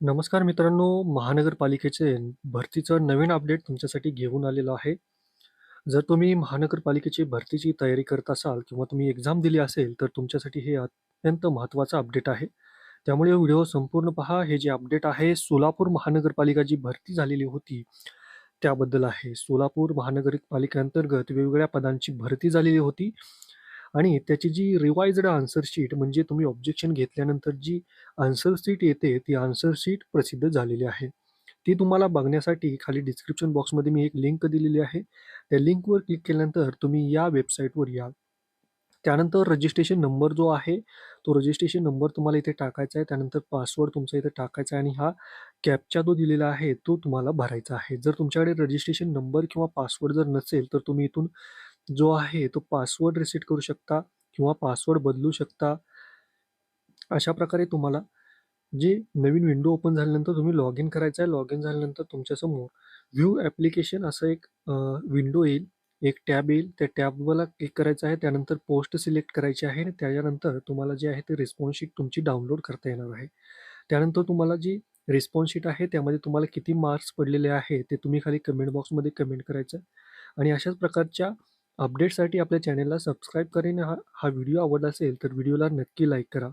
नमस्कार मित्रांनो, महानगरपालिकेचे भरतीचं नवीन अपडेट तुमच्यासाठी घेऊन आलेलो आहे. जर तुम्ही महानगरपालिकेची भरतीची तयारी करत असाल किंवा तुम्ही एक्झाम दिली असेल, तर तुमच्यासाठी हे अत्यंत महत्त्वाचं अपडेट आहे. त्यामुळे व्हिडिओ संपूर्ण पहा. हे जे अपडेट आहे, सोलापूर महानगरपालिका जी भरती झालेली होती, त्याबद्दल आहे. सोलापूर महानगरपालिकेअंतर्गत वेगवेगळ्या पदांची भरती झालेली होती आणि त्याची जी रिवाइज्ड आन्सर शीट म्हणजे तुम्ही ऑब्जेक्शन घेतल्यानंतर जी आन्सर शीट येते, ती आन्सर शीट प्रसिद्ध झालेली आहे. ती तुम्हाला बघण्यासाठी खाली डिस्क्रिप्शन बॉक्समध्ये मी एक लिंक दिलेली आहे. त्या लिंकवर क्लिक केल्यानंतर तुम्ही या वेबसाईटवर याल. त्यानंतर रजिस्ट्रेशन नंबर जो आहे, तो रजिस्ट्रेशन नंबर तुम्हाला इथे टाकायचा आहे. त्यानंतर पासवर्ड तुमचा इथे टाकायचा आहे आणि हा कॅपचा जो दिलेला आहे, तो तुम्हाला भरायचा आहे. जर तुमच्याकडे रजिस्ट्रेशन नंबर किंवा पासवर्ड जर नसेल, तर तुम्ही इथून जो आहे तो पासवर्ड रिसेट करू शकता किंवा पासवर्ड बदलू शकता. अशा प्रकारे तुम्हाला जे नवीन विंडो ओपन झाल्यानंतर तुम्ही लॉग इन करायचं आहे. लॉग इन झाल्यानंतर तुमच्यासमोर व्ह्यू ॲप्लिकेशन असं एक विंडो येईल, एक टॅब येईल. त्या टॅबला क्लिक करायचं आहे. त्यानंतर पोस्ट सिलेक्ट करायची आहे आणि त्याच्यानंतर तुम्हाला जे आहे ते रिस्पॉन्स शीट तुमची डाउनलोड करता येणार आहे. त्यानंतर तुम्हाला जी रिस्पॉन्स शीट आहे, त्यामध्ये तुम्हाला किती मार्क्स पडलेले आहे, ते तुम्ही खाली कमेंट बॉक्समध्ये कमेंट करायचं आणि अशाच प्रकारच्या अपडेटसाठी आपल्या चॅनेलला सबस्क्राईब करेन हा हा व्हिडिओ आवडला असेल, तर व्हिडिओला नक्की लाईक करा.